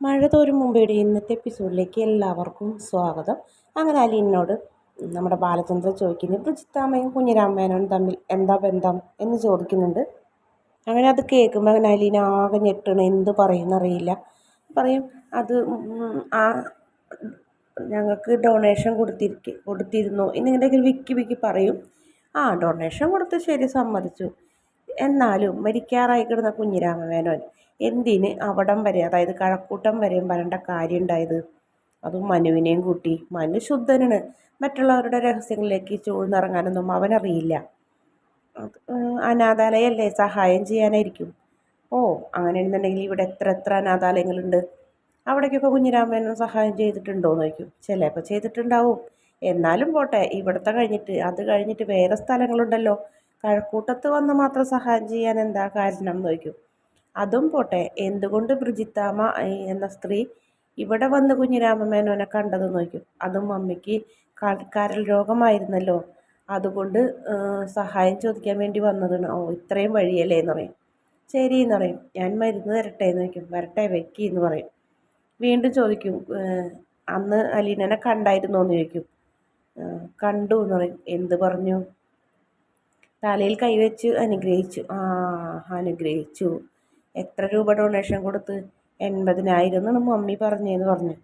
മഴ തോരും മുമ്പേടെ ഇന്നത്തെ എപ്പിസോഡിലേക്ക് എല്ലാവർക്കും സ്വാഗതം. അങ്ങനെ അലീനോട് നമ്മുടെ ബാലചന്ദ്രൻ ചോദിക്കുന്നു പ്രജിത്താമ്മയും കുഞ്ഞിരാമേനോനും തമ്മിൽ എന്താ ബന്ധം? എന്ന് ചോദിക്കുന്നുണ്ട്. അങ്ങനെ അത് കേൾക്കുമ്പോൾ അങ്ങനെ അലീന ആകെ ഞെട്ടണം. എന്ത് പറയുന്നറിയില്ല പറയും അത് ആ ഞങ്ങൾക്ക് ഡൊണേഷൻ കൊടുത്തിരിക്കെ കൊടുത്തിരുന്നു. എന്നിങ്ങനെ വിക്കി വിക്കി പറയും. ആ ഡൊണേഷൻ കൊടുത്ത് ശരി സമ്മതിച്ചു. എന്നാലും മരിക്കാറായി കിടന്ന കുഞ്ഞിരാമമേനോൻ എന്തിന് അവിടം വരെ അതായത് കഴക്കൂട്ടം വരെയും വരേണ്ട കാര്യം ഉണ്ടായത് അതും മനുവിനെയും കൂട്ടി. മനു ശുദ്ധനാണ്. മറ്റുള്ളവരുടെ രഹസ്യങ്ങളിലേക്ക് ചൂഴ്ന്നിറങ്ങാനൊന്നും അവനറിയില്ല. അനാഥാലയല്ലേ? സഹായം ചെയ്യാനായിരിക്കും. ഓ അങ്ങനെയാണെന്നുണ്ടെങ്കിൽ ഇവിടെ എത്ര എത്ര അനാഥാലയങ്ങളുണ്ട്? അവിടേക്കൊക്കെ കുഞ്ഞിരാമേനോൻ സഹായം ചെയ്തിട്ടുണ്ടോ എന്ന് ചോദിക്കും. ചിലപ്പോൾ ചെയ്തിട്ടുണ്ടാവും. എന്നാലും പോട്ടെ ഇവിടുത്തെ കഴിഞ്ഞിട്ട് അത് കഴിഞ്ഞിട്ട് വേറെ സ്ഥലങ്ങളുണ്ടല്ലോ. കഴക്കൂട്ടത്ത് വന്ന് മാത്രം സഹായം ചെയ്യാൻ എന്താ കാരണം എന്ന് ചോദിക്കും. അതും പോട്ടെ എന്തുകൊണ്ട് ബ്രിജിത്താമ എന്ന സ്ത്രീ ഇവിടെ വന്ന് കുഞ്ഞിരാമമേനോനെ കണ്ടത് നോക്കും. അതും മമ്മിക്ക് കാൽക്കാരൽ രോഗമായിരുന്നല്ലോ. അതുകൊണ്ട് സഹായം ചോദിക്കാൻ വേണ്ടി വന്നതാണ്. ഓ ഇത്രയും വഴിയല്ലേ എന്ന് പറയും. ശരി എന്ന് പറയും. ഞാൻ മരുന്ന് തരട്ടെ എന്ന് വയ്ക്കും വരട്ടെ വെക്കി എന്ന് പറയും. വീണ്ടും ചോദിക്കും അന്ന് അലീനനെ കണ്ടായിരുന്നോ എന്ന് ചോദിക്കും. കണ്ടു എന്ന് പറയും. എന്ത് പറഞ്ഞു? തലയിൽ കൈവച്ച് അനുഗ്രഹിച്ചു. ആ അനുഗ്രഹിച്ചു. എത്ര രൂപ ഡൊണേഷൻ കൊടുത്ത്? എൺപതിനായിരം എന്നാണ് മമ്മി പറഞ്ഞതെന്ന് പറഞ്ഞു.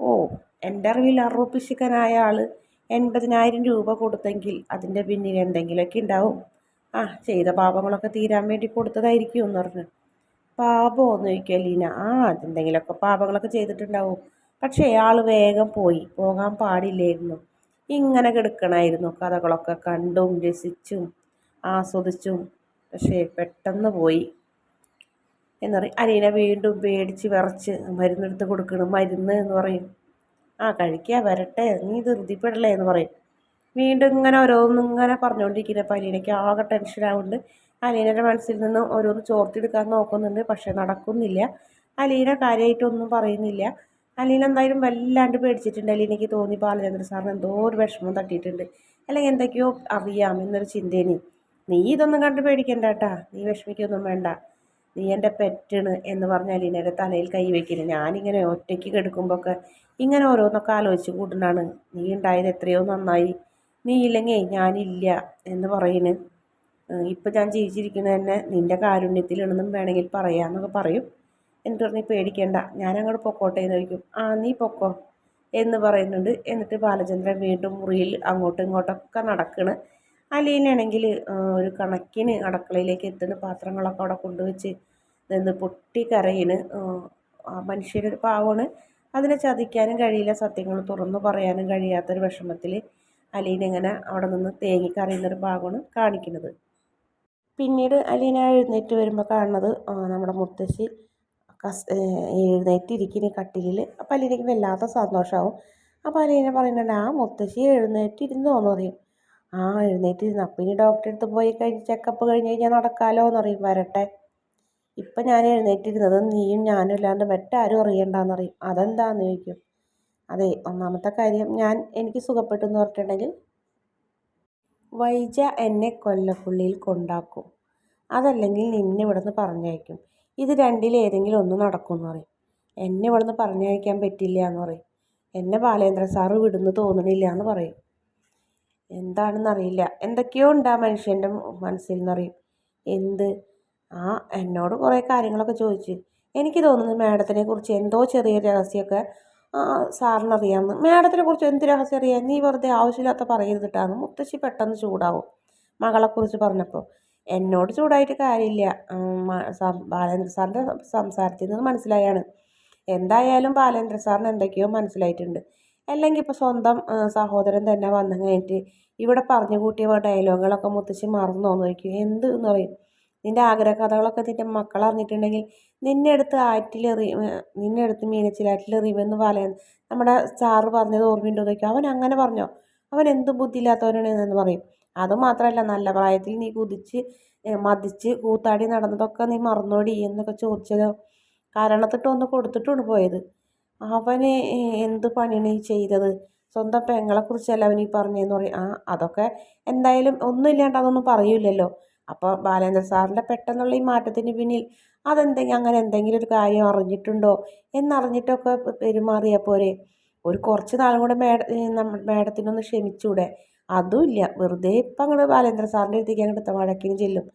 ഓ എന്റെ അറിവിൽ അറുപ്പിശുക്കനായ ആൾ എൺപതിനായിരം രൂപ കൊടുത്തെങ്കിൽ അതിന്റെ പിന്നിൽ എന്തെങ്കിലുമൊക്കെ ഉണ്ടാവും. ആ ചെയ്ത പാപങ്ങളൊക്കെ തീരാൻ വേണ്ടി കൊടുത്തതായിരിക്കും എന്ന് പറഞ്ഞു. പാപമോ എന്ന് ചോദിക്കുക ലീന. ആ അതെന്തെങ്കിലുമൊക്കെ പാപങ്ങളൊക്കെ ചെയ്തിട്ടുണ്ടാവും. പക്ഷേ ആൾ വേഗം പോയി. പോകാൻ പാടില്ലായിരുന്നു. ഇങ്ങനെ കിടക്കണമായിരുന്നു കഥകളൊക്കെ കണ്ടും രസിച്ചും ആസ്വദിച്ചും. പക്ഷേ പെട്ടെന്ന് പോയി. എന്ന് പറയും. അലീന വീണ്ടും പേടിച്ച് വിറച്ച് മരുന്നെടുത്ത് കൊടുക്കണം മരുന്ന് എന്ന് പറയും. ആ കഴിക്കുക വരട്ടെ നീ ധൃതിപ്പെടലേ എന്ന് പറയും. വീണ്ടും ഇങ്ങനെ ഓരോന്നും ഇങ്ങനെ പറഞ്ഞുകൊണ്ടിരിക്കുന്നപ്പോൾ അനിയനയ്ക്ക് ആകെ ടെൻഷനാവുന്നുണ്ട് അലീനയുടെ മനസ്സിൽ നിന്ന് ഓരോന്ന് ചോർത്തിയെടുക്കാൻ നോക്കുന്നുണ്ട് പക്ഷെ നടക്കുന്നില്ല. അലീന കാര്യമായിട്ടൊന്നും പറയുന്നില്ല. അലീന എന്തായാലും വല്ലാണ്ട് പേടിച്ചിട്ടുണ്ട്. അലീനയ്ക്ക് തോന്നി ബാലചന്ദ്ര സാറിന് എന്തോ ഒരു വിഷമം തട്ടിയിട്ടുണ്ട്. അല്ലെങ്കിൽ എന്തൊക്കെയോ അറിയാം എന്നൊരു ചിന്തേനി. നീ ഇതൊന്നും കണ്ട് പേടിക്കണ്ട കേട്ടാ. നീ വിഷമിക്കൊന്നും വേണ്ട. നീ എന്റെ പെറ്റാണ് എന്ന് പറഞ്ഞാൽ അലീനയുടെ തലയിൽ കൈ വയ്ക്കില്ല ഞാനിങ്ങനെ ഒറ്റയ്ക്ക് കിടക്കുമ്പോഴൊക്കെ ഇങ്ങനെ ഓരോന്നൊക്കെ ആലോചിച്ച് കൂട്ടുന്നതാണ്. നീ ഉണ്ടായത് എത്രയോ നന്നായി. നീ ഇല്ലെങ്കിൽ ഞാനില്ല എന്ന് പറയുന്നു ഇപ്പം ഞാൻ ജീവിച്ചിരിക്കുന്നത് തന്നെ നിന്റെ കാരുണ്യത്തിലാണെന്നും വേണമെങ്കിൽ പറയാമെന്നൊക്കെ പറയും. എന്നിട്ട് പറഞ്ഞ് പേടിക്കേണ്ട. ഞാൻ അങ്ങോട്ട് പൊക്കോട്ടെ എന്ന് ചോദിക്കും. ആ നീ പൊക്കോ എന്ന് പറയുന്നുണ്ട്. എന്നിട്ട് ബാലചന്ദ്രൻ വീണ്ടും മുറിയിൽ അങ്ങോട്ടും ഇങ്ങോട്ടൊക്കെ നടക്കണ്. അലീനാണെങ്കിൽ ഒരു കണക്കിന് അടുക്കളയിലേക്ക് എത്തുന്ന പാത്രങ്ങളൊക്കെ അവിടെ കൊണ്ടുവച്ച് നിന്ന് പൊട്ടി കരയിന് ആ മനുഷ്യരൊരു പാവമാണ്. അതിനെ ചതിക്കാനും കഴിയില്ല സത്യങ്ങൾ തുറന്നു പറയാനും കഴിയാത്തൊരു വിഷമത്തിൽ അലീന ഇങ്ങനെ അവിടെ നിന്ന് തേങ്ങി കറിയുന്നൊരു ഭാഗമാണ് കാണിക്കുന്നത്. പിന്നീട് അലീന എഴുന്നേറ്റ് വരുമ്പോൾ കാണുന്നത് നമ്മുടെ മുത്തശ്ശി കസ് എഴുന്നേറ്റിരിക്കുന്ന കട്ടിലിൽ അപ്പോൾ അലീനയ്ക്ക് വല്ലാത്ത സന്തോഷമാവും അപ്പോൾ അലീന പറയുന്നുണ്ട് ആ മുത്തശ്ശി എഴുന്നേറ്റിരുന്നോ എന്ന് പറയും. ആ എഴുന്നേറ്റ് അപ്പം ഇനി ഡോക്ടറെ അടുത്ത് പോയി കഴിഞ്ഞ് ചെക്കപ്പ് കഴിഞ്ഞ് കഴിഞ്ഞാൽ നടക്കാമല്ലോ എന്ന് പറയും വരട്ടെ. ഇപ്പം ഞാൻ എഴുന്നേറ്റിരുന്നത് നീയും ഞാനും അല്ലാണ്ട് ആരും അറിയണ്ടെന്ന് പറയും. അതെന്താന്ന് ചോദിക്കും. അതെ ഒന്നാമത്തെ കാര്യം ഞാൻ എനിക്ക് സുഖപ്പെട്ടു എന്ന് പറഞ്ഞിട്ടുണ്ടെങ്കിൽ വൈജ എന്നെ കൊല്ലപ്പുള്ളിയിൽ കൊണ്ടാക്കും. അതല്ലെങ്കിൽ നിന്നെ ഇവിടുന്ന് പറഞ്ഞയക്കും. ഇത് രണ്ടിലേതെങ്കിലും ഒന്ന് നടക്കും എന്ന് പറയും. എന്നെ ഇവിടുന്ന് പറഞ്ഞയക്കാൻ പറ്റില്ല എന്ന് പറയും. എന്നെ ബാലേന്ദ്ര സാറ് വിടുന്നു തോന്നണില്ല എന്ന് പറയും. എന്താണെന്നറിയില്ല. എന്തൊക്കെയോ ഉണ്ട് ആ മനുഷ്യന്റെ മനസ്സിൽ നിന്നറിയും എന്ത്? ആ എന്നോട് കുറേ കാര്യങ്ങളൊക്കെ ചോദിച്ച്. എനിക്ക് തോന്നുന്നു മാഡത്തിനെ കുറിച്ച് എന്തോ ചെറിയ രഹസ്യമൊക്കെ സാറിനറിയാമെന്ന് മാഡത്തിനെ കുറിച്ച് എന്ത് രഹസ്യം അറിയാം? നീ വെറുതെ ആവശ്യമില്ലാത്ത പറയരുത് കേട്ടാന്ന് മുത്തശ്ശി പെട്ടെന്ന് ചൂടാവും. മകളെക്കുറിച്ച് പറഞ്ഞപ്പോൾ എന്നോട് ചൂടായിട്ട് കാര്യമില്ല. ബാലേന്ദ്ര സാറിന്റെ സംസാരത്തിൽ നിന്ന് മനസ്സിലായാണ്. എന്തായാലും ബാലേന്ദ്ര സാറിന് എന്തൊക്കെയോ മനസ്സിലായിട്ടുണ്ട്. അല്ലെങ്കിൽ ഇപ്പോൾ സ്വന്തം സഹോദരൻ തന്നെ വന്നു കഴിഞ്ഞിട്ട് ഇവിടെ പറഞ്ഞു കൂട്ടിയ ഡയലോഗുകളൊക്കെ മുത്തശ്ശി മറന്നു നോക്കും എന്ത് എന്ന് പറയും നിന്റെ ആഗ്രഹ കഥകളൊക്കെ നിന്റെ മക്കൾ അറിഞ്ഞിട്ടുണ്ടെങ്കിൽ നിന്നെ അടുത്ത് ആറ്റിലെറി നിന്നെ അടുത്ത് മീനച്ചിലാറ്റിലെറിയുമെന്ന് പറയാൻ നമ്മുടെ സാറ് പറഞ്ഞത് ഓർമ്മയുണ്ടോ ചോദിക്കും. അവൻ അങ്ങനെ പറഞ്ഞോ? അവൻ എന്ത് ബുദ്ധിയില്ലാത്തവനാണ് എന്ന് പറയും. അതുമാത്രമല്ല നല്ല പ്രായത്തിൽ നീ കുതിച്ച് മതിച്ച് കൂത്താടി നടന്നതൊക്കെ നീ മറന്നോടി എന്നൊക്കെ ചോദിച്ചതോ. കാരണത്തിട്ട് കൊടുത്തിട്ടുണ്ട് പോയത്. അവന് എന്ത് പണിയാണ് ഈ ചെയ്തത്? സ്വന്തം പെങ്ങളെക്കുറിച്ചല്ല അവൻ ഈ പറഞ്ഞതെന്ന് പറയും. ആ അതൊക്കെ എന്തായാലും ഒന്നുമില്ലാണ്ട് അതൊന്നും പറയൂലല്ലോ അപ്പോൾ ബാലേന്ദ്ര സാറിന്റെ പെട്ടെന്നുള്ള ഈ മാറ്റത്തിന് പിന്നിൽ അതെന്തെങ്കിലും അങ്ങനെ എന്തെങ്കിലും ഒരു കാര്യം അറിഞ്ഞിട്ടുണ്ടോ? എന്നറിഞ്ഞിട്ടൊക്കെ പെരുമാറിയാൽ പോരെ. ഒരു കുറച്ച് നാളും കൂടെ മേഡ മേഡത്തിനൊന്ന് ക്ഷമിച്ചൂടെ. അതുമില്ല. വെറുതെ ഇപ്പം അങ്ങോട്ട് ബാലേന്ദ്ര സാറിന്റെ അടുത്തേക്ക് അങ്ങോട്ട് വഴക്കിന് ചെല്ലും.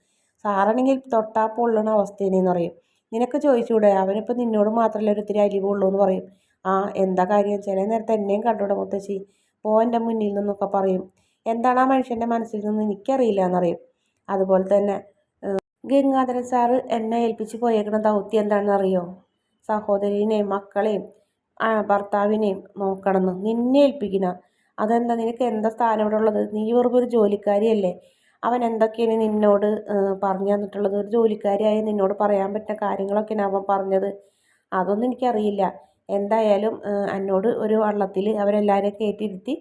സാറാണെങ്കിൽ തൊട്ടാ പൊള്ളണ അവസ്ഥയെന്ന് പറയും. നിനക്ക് ചോദിച്ചൂടെ? അവനിപ്പോൾ നിന്നോട് മാത്രമല്ല ഒരു ഇത്തിരി അലിവുള്ളൂ എന്ന് പറയും. ആ എന്താ കാര്യം ചില നേരത്തെ എന്നെയും കണ്ടൂടെ മുത്തശ്ശി. പോ എന്റെ മുന്നിൽ നിന്നൊക്കെ പറയും. എന്താണ് ആ മനുഷ്യന്റെ മനസ്സിൽ നിന്ന് എനിക്കറിയില്ല എന്നറിയും അതുപോലെ തന്നെ ഗംഗാധരൻ സാറ് എന്നെ ഏൽപ്പിച്ച് പോയേക്കുന്ന ദൗത്യം എന്താണെന്ന് അറിയോ സഹോദരീനെയും മക്കളെയും ഭർത്താവിനെയും നോക്കണമെന്ന് നിന്നെ ഏൽപ്പിക്കുന്ന അതെന്താ? നിനക്ക് എന്താ സ്ഥാനം ഇവിടെ ഉള്ളത്? നീ വെറും ഒരു ജോലിക്കാരിയല്ലേ. അവൻ എന്തൊക്കെയാണ് നിന്നോട് പറഞ്ഞു തന്നിട്ടുള്ളത്? ഒരു ജോലിക്കാരിയായ നിന്നോട് പറയാൻ പറ്റുന്ന കാര്യങ്ങളൊക്കെയാണ് അവൻ പറഞ്ഞത്. അതൊന്നും എനിക്കറിയില്ല. എന്തായാലും എന്നോട് ഒരു വള്ളത്തിൽ അവരെല്ലാവരെയും കയറ്റിയിരുത്തി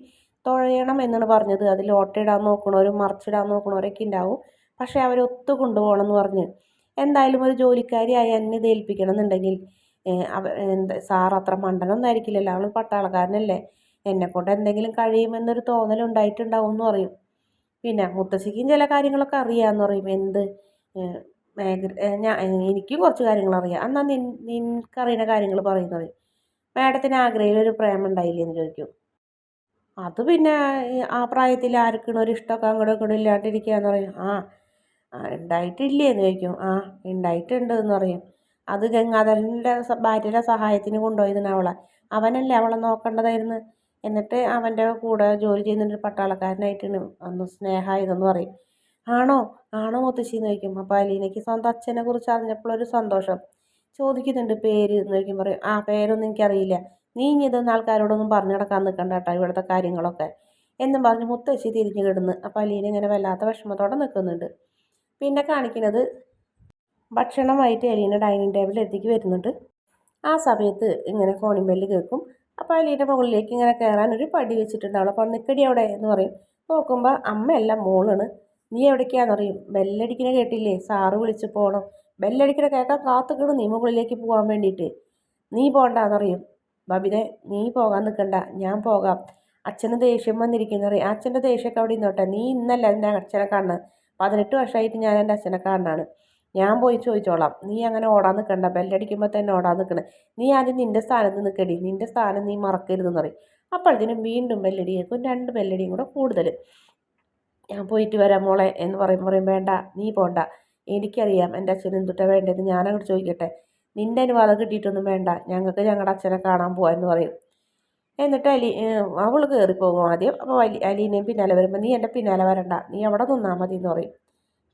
തുഴയണം എന്നാണ് പറഞ്ഞത്. അതിൽ ഓട്ടയിടാൻ നോക്കണവരും മറിച്ചിടാൻ നോക്കണവരൊക്കെ ഉണ്ടാവും. പക്ഷേ അവരൊത്തു കൊണ്ടുപോകണം എന്ന് പറഞ്ഞ് എന്തായാലും ഒരു ജോലിക്കാരിയായി എന്നെ ഏൽപ്പിക്കണം എന്നുണ്ടെങ്കിൽ എന്താ സാർ അത്ര മണ്ടനൊന്നും ആയിരിക്കില്ലല്ലോ അവൾ പട്ടാളക്കാരനല്ലേ. എന്നെക്കൊണ്ട് എന്തെങ്കിലും കഴിയുമെന്നൊരു തോന്നലുണ്ടായിട്ടുണ്ടാവും എന്ന് പറയും. പിന്നെ മുത്തശ്ശിക്കും ചില കാര്യങ്ങളൊക്കെ അറിയാമെന്ന് പറയും എന്ത്? ഞാൻ എനിക്കും കുറച്ച് കാര്യങ്ങൾ അറിയാം. എന്നാൽ നിൻ നിനക്കറിയുന്ന കാര്യങ്ങൾ പറയുന്നത്. മാഡത്തിന് ആഗ്രയിൽ ഒരു പ്രേമം ഉണ്ടായില്ലേ എന്ന് ചോദിക്കും. അത് പിന്നെ ആ പ്രായത്തിൽ ആർക്കാണ് ഒരു ഇഷ്ടമൊക്കെ അങ്ങോട്ടും ഇങ്ങോട്ടും ഇല്ലാണ്ടിരിക്കുക എന്ന് പറയും. ആ ഉണ്ടായിട്ടില്ലേ എന്ന് ചോദിക്കും. ആ ഉണ്ടായിട്ടുണ്ട് എന്ന് പറയും. അത് ഗംഗാധരന്റെ ഭാര്യയുടെ സഹായത്തിന് കൊണ്ടുപോയതിനാണ് അവളെ. അവനല്ലേ അവളെ നോക്കേണ്ടതായിരുന്നു? എന്നിട്ട് അവന്റെ കൂടെ ജോലി ചെയ്യുന്നൊരു പട്ടാളക്കാരനായിട്ടാണ് അന്ന് സ്നേഹ ഇതെന്ന് പറയും. ആണോ? ആണോ മുത്തശ്ശി? എന്ന് ചോദിക്കും. അപ്പോൾ അലീനയ്ക്ക് സ്വന്തം അച്ഛനെ കുറിച്ച് അറിഞ്ഞപ്പോഴൊരു സന്തോഷം. ചോദിക്കുന്നുണ്ട് പേര് എന്ന് ചോദിക്കും പറയും. ആ പേരൊന്നും എനിക്കറിയില്ല. നീ ഇനി ഇതൊന്നും ആൾക്കാരോടൊന്നും പറഞ്ഞു നടക്കാൻ നിൽക്കണ്ട കേട്ടോ ഇവിടുത്തെ കാര്യങ്ങളൊക്കെ. എന്നും പറഞ്ഞ് മുത്തശ്ശി തിരിഞ്ഞു കിടന്ന്. അപ്പോൾ അലീന ഇങ്ങനെ വല്ലാത്ത വിഷമത്തോടെ നിൽക്കുന്നുണ്ട്. പിന്നെ കാണിക്കുന്നത് ഭക്ഷണമായിട്ട് അലീന ഡൈനിങ് ടേബിളിൽ എത്തിക്ക് വരുന്നുണ്ട്. ആ സമയത്ത് ഇങ്ങനെ കോണിംഗ് ബെല്ല് കേൾക്കും. അപ്പോൾ അലീന്റെ മുകളിലേക്ക് ഇങ്ങനെ കയറാൻ ഒരു പടി വെച്ചിട്ടുണ്ടാവും അപ്പോൾ നിൽക്കടി അവിടെ എന്ന് പറയും. നോക്കുമ്പോൾ അമ്മയല്ല മോളാണ്. നീ എവിടേക്കാന്ന് അറിയും? ബെല്ലടിക്കണ കേട്ടില്ലേ? സാറ് വിളിച്ച് പോകണം ബെല്ലടിക്കണ കേൾക്കാൻ കാത്തുക്കണം നീ മുകളിലേക്ക് പോകാൻ വേണ്ടിയിട്ട്. നീ പോകണ്ടെന്നറിയും ബബിതെ നീ പോകാൻ നിൽക്കണ്ട ഞാൻ പോകാം. അച്ഛന് ദേഷ്യം വന്നിരിക്കുന്ന വന്നിരിക്കുന്നറിയും അച്ഛന്റെ ദേഷ്യമൊക്കെ അവിടെ ഇന്നോട്ടെ നീ ഇന്നല്ല എന്റെ അച്ഛനെ കാണുന്നത്. പതിനെട്ട് വർഷമായിട്ട് ഞാൻ എന്റെ അച്ഛനെ കാണാനാണ് ഞാൻ പോയി ചോദിച്ചോളാം. നീ അങ്ങനെ ഓടാൻ നിൽക്കണ്ട ബെല്ലടിക്കുമ്പോൾ തന്നെ ഓടാൻ നിൽക്കണം നീ ആദ്യം നിന്റെ സ്ഥാനത്ത് നിൽക്കടി നിന്റെ സ്ഥാനം നീ മറക്കരുതെന്ന് പറയും. അപ്പോഴത്തേനും വീണ്ടും ബെല്ലടി കേൾക്കും രണ്ട് ബെല്ലടിയും കൂടെ കൂടുതൽ ഞാൻ പോയിട്ട് വരാം മോളെ എന്ന് പറയും. പറയും വേണ്ട നീ പോണ്ട. എനിക്കറിയാം എന്റെ അച്ഛൻ എന്തുട്ടാ വേണ്ടതെന്ന് ഞാനങ്ങോട്ട് ചോദിക്കട്ടെ. നിന്റെ അനുവാദം കിട്ടിയിട്ടൊന്നും വേണ്ട. ഞങ്ങൾക്ക് ഞങ്ങളുടെ അച്ഛനെ കാണാൻ പോവാ എന്ന് പറയും. എന്നിട്ട് അലി അവൾ കയറിപ്പോകും ആദ്യം. അപ്പോൾ അലി അലീനയും പിന്നാലെ വരുമ്പോൾ നീ എന്റെ പിന്നാലെ വരണ്ട. നീ അവിടെ നിന്നാൽ മതി എന്ന് പറയും.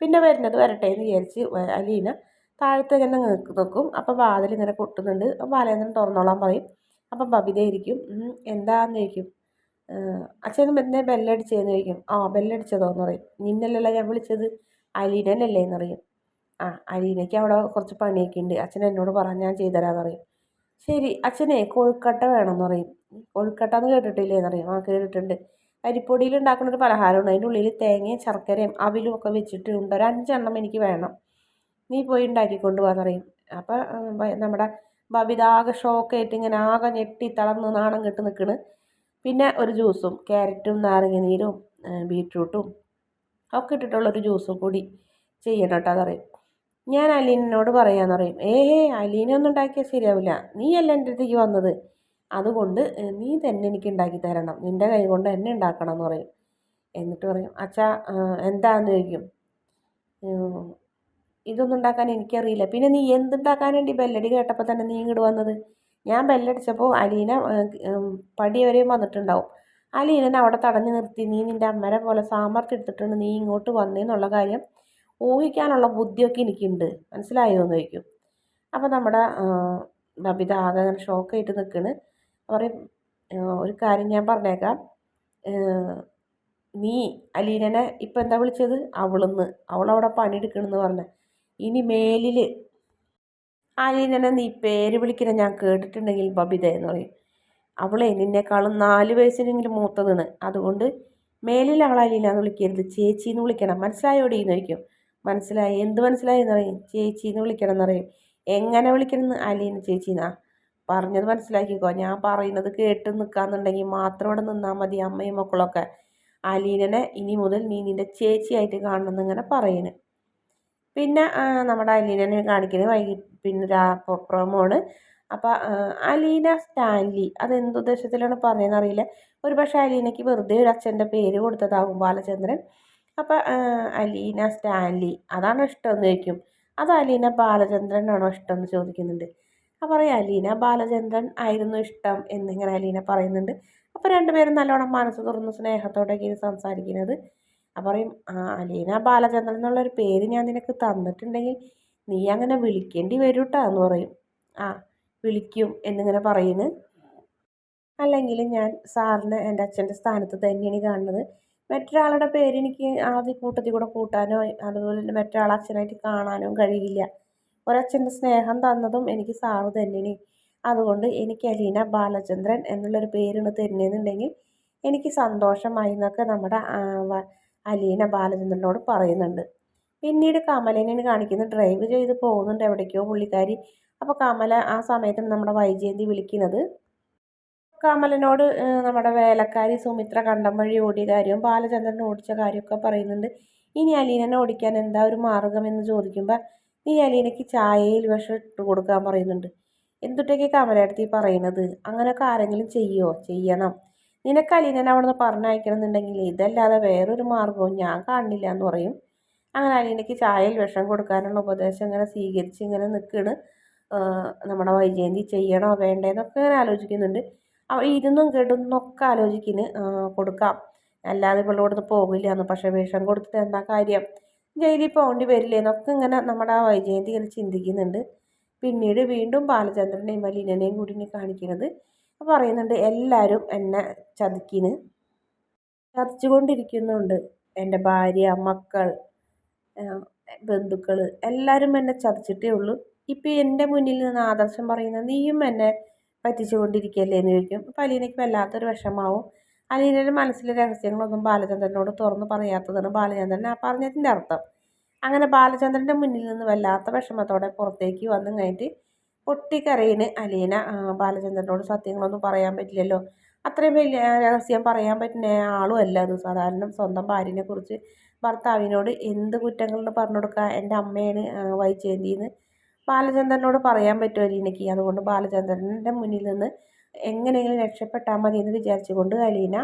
പിന്നെ വരുന്നത് വരട്ടെ എന്ന് വിചാരിച്ച് അലീന താഴത്തെ ഇങ്ങനെ നിൽക്കും അപ്പോൾ വാതിൽ ഇങ്ങനെ കൊട്ടുന്നുണ്ട് വാലേന്ദ്രൻ തുറന്നോളാൻ പറയും. അപ്പം ബബിത ഇരിക്കും. എന്താന്ന് ചോദിക്കും? അച്ഛൻ എന്നെ ബെല്ലടിച്ചതെന്ന് ചോദിക്കും. ആ ബെല്ലടിച്ചതോ എന്ന് പറയും. നിന്നല്ലല്ല ഞാൻ വിളിച്ചത്? അലീനല്ലേ എന്ന് പറയും. ആ അലീനയ്ക്ക് അവിടെ കുറച്ച് പണിയൊക്കെ ഉണ്ട്. അച്ഛൻ എന്നോട് പറഞ്ഞ് ഞാൻ ചെയ്തുതരാമെന്ന് പറയും. ശരി അച്ഛനെ കൊഴുക്കട്ട വേണമെന്ന് പറയും. കൊഴുക്കട്ട എന്ന് കേട്ടിട്ടില്ലേ എന്ന് പറയും. ആ കേട്ടിട്ടുണ്ട്. അരിപ്പൊടിയിൽ ഉണ്ടാക്കുന്ന ഒരു പലഹാരമുണ്ട് അതിന്റെ ഉള്ളിൽ തേങ്ങയും ശർക്കരയും അവിലും ഒക്കെ വെച്ചിട്ട് ഉണ്ട്. ഒരു അഞ്ചെണ്ണം എനിക്ക് വേണം. നീ പോയി ഉണ്ടാക്കിക്കൊണ്ട് പോകാൻ പറയും നമ്മുടെ ബബിതാകെ ഷോക്കായിട്ട് ഇങ്ങനെ ആകെ ഞെട്ടി തളർന്ന് നാണം കെട്ട് നിൽക്കണ്. പിന്നെ ഒരു ജ്യൂസും ക്യാരറ്റും നാരങ്ങ നീരും ബീട്രൂട്ടും ഒക്കെ ഇട്ടിട്ടുള്ളൊരു ജ്യൂസും കൂടി ചെയ്യണം കേട്ടോ അതറിയും ഞാൻ അലീനോട് പറയാമെന്ന് പറയും ഏ അലീനൊന്നും ഉണ്ടാക്കിയാൽ ശരിയാവില്ല. നീയല്ല എന്റെ അടുത്തേക്ക് വന്നത്? അതുകൊണ്ട് നീ തന്നെ എനിക്ക് ഉണ്ടാക്കി തരണം. നിന്റെ കൈ കൊണ്ട് തന്നെ ഉണ്ടാക്കണം എന്ന് പറയും. എന്നിട്ട് പറയും അച്ഛാ എന്താന്ന്? ചോദിക്കും. ഇതൊന്നും ഉണ്ടാക്കാൻ എനിക്കറിയില്ല. പിന്നെ നീ എന്തുണ്ടാക്കാൻ വേണ്ടി ബെല്ലടി കേട്ടപ്പോൾ തന്നെ നീ ഇങ്ങോട്ട് വന്നത്? ഞാൻ ബെല്ലടിച്ചപ്പോൾ അലീന പടി വരെയും വന്നിട്ടുണ്ടാവും. അലീനനെ അവിടെ തടഞ്ഞു നിർത്തി നീ നിന്റെ അമ്മരെ പോലെ സാമർത്ഥ്യം എടുത്തിട്ടുണ്ട് നീ ഇങ്ങോട്ട് വന്നേന്നുള്ള കാര്യം ഊഹിക്കാനുള്ള ബുദ്ധിയൊക്കെ എനിക്കുണ്ട്. മനസ്സിലായോ എന്ന് ചോദിക്കും. അപ്പോൾ നമ്മുടെ ബബിത ആകെ അങ്ങനെ ഷോക്കായിട്ട് നിൽക്കണ്. പറയും ഒരു കാര്യം ഞാൻ പറഞ്ഞേക്കാം. നീ അലീനനെ ഇപ്പം എന്താ വിളിച്ചത്? അവളെന്ന്. അവളവിടെ പണിയെടുക്കണമെന്ന് പറഞ്ഞ. ഇനി മേലിൽ അലീനനെ നീ പേര് വിളിക്കുന്ന ഞാൻ കേട്ടിട്ടുണ്ടെങ്കിൽ ബബിത എന്ന് പറയും. അവളെ നിന്നേക്കാളും നാല് വയസ്സിനെങ്കിലും മൂത്തതാണ്. അതുകൊണ്ട് മേലിൽ അവൾ അലീന എന്ന് വിളിക്കരുത്. ചേച്ചി എന്ന് വിളിക്കണം. മനസ്സിലായോടി എന്ന് ചോദിക്കും. മനസ്സിലായി? എന്ത് മനസ്സിലായി എന്ന് പറയും. ചേച്ചി എന്ന് വിളിക്കണം എന്ന് എങ്ങനെ വിളിക്കണം എന്ന് അലീന ചേച്ചിന്നാ? പറഞ്ഞത് മനസ്സിലാക്കിക്കോ? ഞാൻ പറയുന്നത് കേട്ട് നിൽക്കാന്നുണ്ടെങ്കിൽ മാത്രം ഇവിടെ നിന്നാൽ മതി അമ്മയും മക്കളൊക്കെ. അലീനനെ ഇനി മുതൽ നീ നിന്റെ ചേച്ചിയായിട്ട് കാണണമെന്ന് ഇങ്ങനെ പറയുന്നു പിന്നെ നമ്മുടെ അലീനനെ കാണിക്കുന്നത് വൈകിട്ട് പിന്നെ രാ പ്രൊമോണ്. അപ്പോൾ അലീന സ്റ്റാൻലി. അതെന്ത് ഉദ്ദേശത്തിലാണ് പറഞ്ഞതെന്ന് അറിയില്ല. ഒരു പക്ഷേ അലീനയ്ക്ക് വെറുതെ ഒരു അച്ഛന്റെ പേര് കൊടുത്തതാകും ബാലചന്ദ്രൻ. അപ്പോൾ അലീന സ്റ്റാൻലി. അതാണ് ഇഷ്ടം എന്ന് ചോദിക്കും. അത് അലീന ബാലചന്ദ്രനാണോ ഇഷ്ടം എന്ന് ചോദിക്കുന്നുണ്ട്. അപ്പോൾ പറയും അലീന ബാലചന്ദ്രൻ ആയിരുന്നു ഇഷ്ടം എന്നിങ്ങനെ അലീന പറയുന്നുണ്ട്. അപ്പോൾ രണ്ടുപേരും നല്ലോണം മനസ്സ് തുറന്ന് സ്നേഹത്തോടെയൊക്കെയാണ് സംസാരിക്കുന്നത്. അപ്പോൾ പറയും ആ അലീന ബാലചന്ദ്രൻ എന്നുള്ളൊരു പേര് ഞാൻ നിനക്ക് തന്നിട്ടുണ്ടെങ്കിൽ നീ അങ്ങനെ വിളിക്കേണ്ടി വരും കേട്ടോ എന്ന് പറയും. ആ വിളിക്കും എന്നിങ്ങനെ പറയുന്നു. അല്ലെങ്കിൽ ഞാൻ സാറിന് എന്റെ അച്ഛന്റെ സ്ഥാനത്ത് തന്നെയാണ് കാണുന്നത്. മറ്റൊരാളുടെ പേര് എനിക്ക് ആദ്യ കൂട്ടത്തിൽ കൂടെ കൂട്ടാനോ അതുപോലെ തന്നെ മറ്റൊരാളെ അച്ഛനായിട്ട് കാണാനോ കഴിയില്ല. ഒരച്ഛന്റെ സ്നേഹം തന്നതും എനിക്ക് സാറ് തന്നെയാണ് അതുകൊണ്ട് എനിക്ക് അലീന ബാലചന്ദ്രൻ എന്നുള്ളൊരു പേരാണ് തരുന്നതെന്നുണ്ടെങ്കിൽ എനിക്ക് സന്തോഷമായി എന്നൊക്കെ നമ്മുടെ അലീന ബാലചന്ദ്രനോട് പറയുന്നുണ്ട്. പിന്നീട് കമലിനെ കാണിക്കുന്ന. ഡ്രൈവ് ചെയ്ത് പോകുന്നുണ്ട് എവിടേക്കോ പുള്ളിക്കാരി. അപ്പോൾ കമല ആ സമയത്ത് നമ്മുടെ വൈജയന്തി വിളിക്കുന്നത്. കമലിനോട് നമ്മുടെ വേലക്കാരി സുമിത്ര കണ്ടം വഴി ഓടിയ കാര്യവും ബാലചന്ദ്രൻ ഓടിച്ച കാര്യമൊക്കെ പറയുന്നുണ്ട്. ഇനി അലീനനെ ഓടിക്കാൻ എന്താ ഒരു മാർഗം എന്ന് ചോദിക്കുമ്പോൾ നീ അലീനയ്ക്ക് ചായയിൽ വിഷം ഇട്ട് കൊടുക്കാൻ പറയുന്നുണ്ട്. എന്തുട്ടൊക്കെ കമലയടത്തി പറയുന്നത് അങ്ങനെയൊക്കെ ആരെങ്കിലും ചെയ്യുമോ ചെയ്യണം. നിനക്ക് അലീനനെ അവിടെ നിന്ന് പറഞ്ഞയക്കണം എന്നുണ്ടെങ്കിൽ ഇതല്ലാതെ വേറൊരു മാർഗവും ഞാൻ കാണില്ല എന്ന് പറയും. അങ്ങനെ അലീനയ്ക്ക് ചായയിൽ വിഷം കൊടുക്കാനുള്ള ഉപദേശം ഇങ്ങനെ സ്വീകരിച്ച് ഇങ്ങനെ നിൽക്കണ്. നമ്മുടെ വൈജയന്തി ചെയ്യണോ വേണ്ടേന്നൊക്കെ ഇങ്ങനെ ആലോചിക്കുന്നുണ്ട്. ഇരുന്നും കെടുന്നൊക്കെ ആലോചിക്കുന്നു കൊടുക്കാം. അല്ലാതെ ഇവളോടൊന്ന് പോകില്ല എന്ന്. പക്ഷേ വിഷം കൊടുത്തിട്ട് എന്താ കാര്യം? ജയിലിൽ പോകേണ്ടി വരില്ലേ എന്നൊക്കെ ഇങ്ങനെ നമ്മുടെ ആ വൈജയന്തി ഇങ്ങനെ ചിന്തിക്കുന്നുണ്ട്. പിന്നീട് വീണ്ടും ബാലചന്ദ്രനെയും മലീനനെയും കൂടി കാണിക്കുന്നത് പറയുന്നുണ്ട് എല്ലാവരും എന്നെ ചതിക്കിന്. ചതിച്ചുകൊണ്ടിരിക്കുന്നുണ്ട് എന്റെ ഭാര്യ മക്കൾ ബന്ധുക്കൾ. എല്ലാവരും എന്നെ ചതിച്ചിട്ടേ ഉള്ളൂ. ഇപ്പോൾ എന്റെ മുന്നിൽ നിന്ന് ആദർശം പറയുന്ന നീയും എന്നെ പറ്റിച്ചുകൊണ്ടിരിക്കുകയല്ലേ എന്ന് ചോദിക്കും. അപ്പോൾ അലീനയ്ക്ക് വല്ലാത്തൊരു വിഷമാവും അലീനയുടെ മനസ്സിലെ രഹസ്യങ്ങളൊന്നും ബാലചന്ദ്രനോട് തുറന്നു പറയാത്തതാണ് ബാലചന്ദ്രൻ ആ പറഞ്ഞതിന്റെ അർത്ഥം. അങ്ങനെ ബാലചന്ദ്രന്റെ മുന്നിൽ നിന്ന് വല്ലാത്ത വിഷമത്തോടെ പുറത്തേക്ക് വന്നു കഴിഞ്ഞിട്ട് പൊട്ടിക്കരയിന് അലീന ബാലചന്ദ്രനോട് സത്യങ്ങളൊന്നും പറയാൻ പറ്റില്ലല്ലോ. അത്രയും വലിയ രഹസ്യം പറയാൻ പറ്റുന്ന ആളും അല്ല അത്. സാധാരണ സ്വന്തം ഭാര്യനെ കുറിച്ച് ഭർത്താവിനോട് എന്ത് കുറ്റങ്ങളുണ്ട് പറഞ്ഞു കൊടുക്കുക? എന്റെ അമ്മയാണ് വൈചേന്തിന്ന് ബാലചന്ദ്രനോട് പറയാൻ പറ്റുമോ അലീനയ്ക്ക്? അതുകൊണ്ട് ബാലചന്ദ്രന്റെ മുന്നിൽ നിന്ന് എങ്ങനെയെങ്കിലും രക്ഷപ്പെട്ടാൽ മതി എന്ന് വിചാരിച്ചുകൊണ്ട് അലീന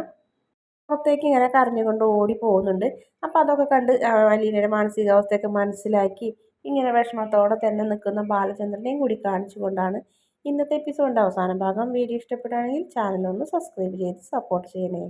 പുറത്തേക്ക് ഇങ്ങനെ കരഞ്ഞുകൊണ്ട് ഓടി പോകുന്നുണ്ട്. അപ്പോൾ അതൊക്കെ കണ്ട് അലീനയുടെ മാനസികാവസ്ഥയൊക്കെ മനസ്സിലാക്കി ഇങ്ങനെ വിഷമത്തോടെ തന്നെ നിൽക്കുന്ന ബാലചന്ദ്രനെയും കൂടി കാണിച്ചുകൊണ്ടാണ് ഇന്നത്തെ എപ്പിസോഡിന്റെ അവസാന ഭാഗം. വീഡിയോ ഇഷ്ടപ്പെടുകയാണെങ്കിൽ ചാനലൊന്ന് സബ്സ്ക്രൈബ് ചെയ്ത് സപ്പോർട്ട് ചെയ്യണേ.